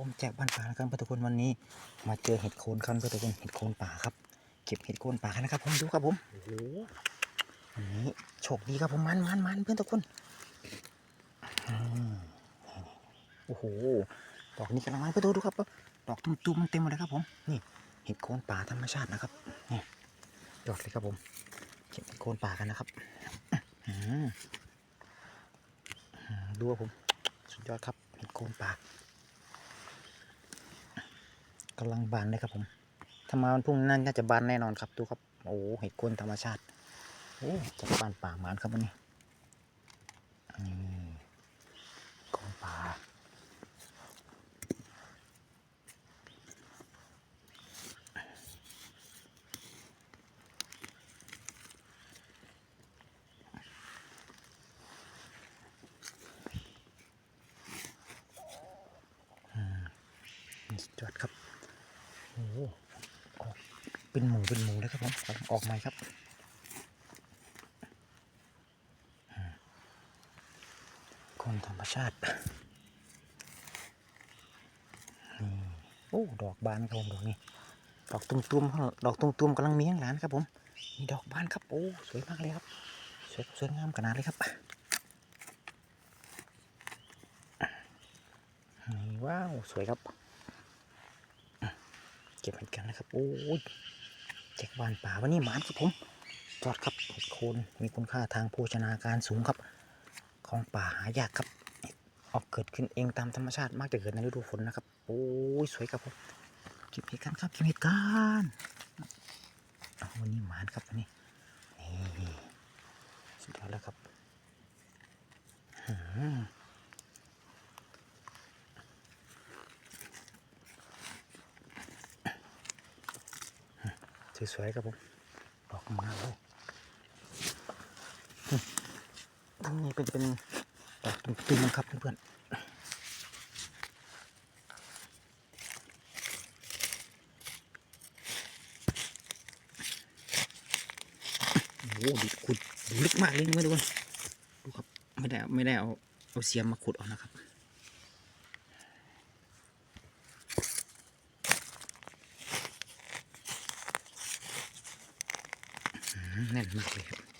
ผมแจกบ้านป่านะครับเพื่อนทุกคนวันนี้ มาเจอเห็ดโคนครับเพื่อนทุกคนเห็ดโคนป่าครับ เก็บเห็ดโคนป่ากันนะครับ ผมดูครับผมโอ้โหวันนี้โชคดีครับผมมันมันมันเพื่อนทุกคนโอ้โหดอกนี้กำลังมาเพื่อนดูครับดอกตุ้มๆมันเต็มหมดเลยครับผมนี่เห็ดโคนป่าธรรมชาตินะครับนี่ยอดเลยครับผมเก็บเห็ดโคนป่ากันนะครับอืมดูครับผม สุดยอดครับเห็ดโคนป่า กำลังบานเลยครับผมถ้ามาวันพรุ่งนี้น่าจะบานแน่นอนครับดูครับโอ้โหเห็ดโคนธรรมชาติโอ้จากบ้านป่าหมานครับวันนี้นี่โคนป่าอืมนี่สุดยอดครับ ออกเป็นหมูเป็นหมูเลยครับผมออกใหม่ครับคนธรรมชาตินี่โอ้ดอกบานครับผมดอกนี้ดอกตุ้มๆดอกตุ้มๆกำลังเมียงหลานครับผมนี่ดอกบานครับโอ้สวยมากเลยครับสวยสวยงามขนาดเลยครับนี่ว้าวสวยครับ เก็บเหมือนกันนะครับ โอ้ยแจกบานป่าวันนี้หมานครับผมจอดครับเห็ดโคนมีคุณค่าทางโภชนาการสูงครับ ของป่าหายากครับออกเกิดขึ้นเองตามธรรมชาติมากจะเกิดในฤดูฝนนะครับ โอ้ยสวยครับผมเก็บเห็ดกันครับเก็บเห็ดกันเอาวันนี้หมานครับวันนี้นี่สุดยอดแล้วครับ สวยๆครับผมดอกมามเลยตรงนี้เป็นเป็นดอกตุ้มๆครับเพื่อนๆโอ้โหดูขุดลึกมากเลยนะทุกคนดูครับไม่ได้ไม่ได้เอาเอาเสียมมาขุดออกนะครับ อืม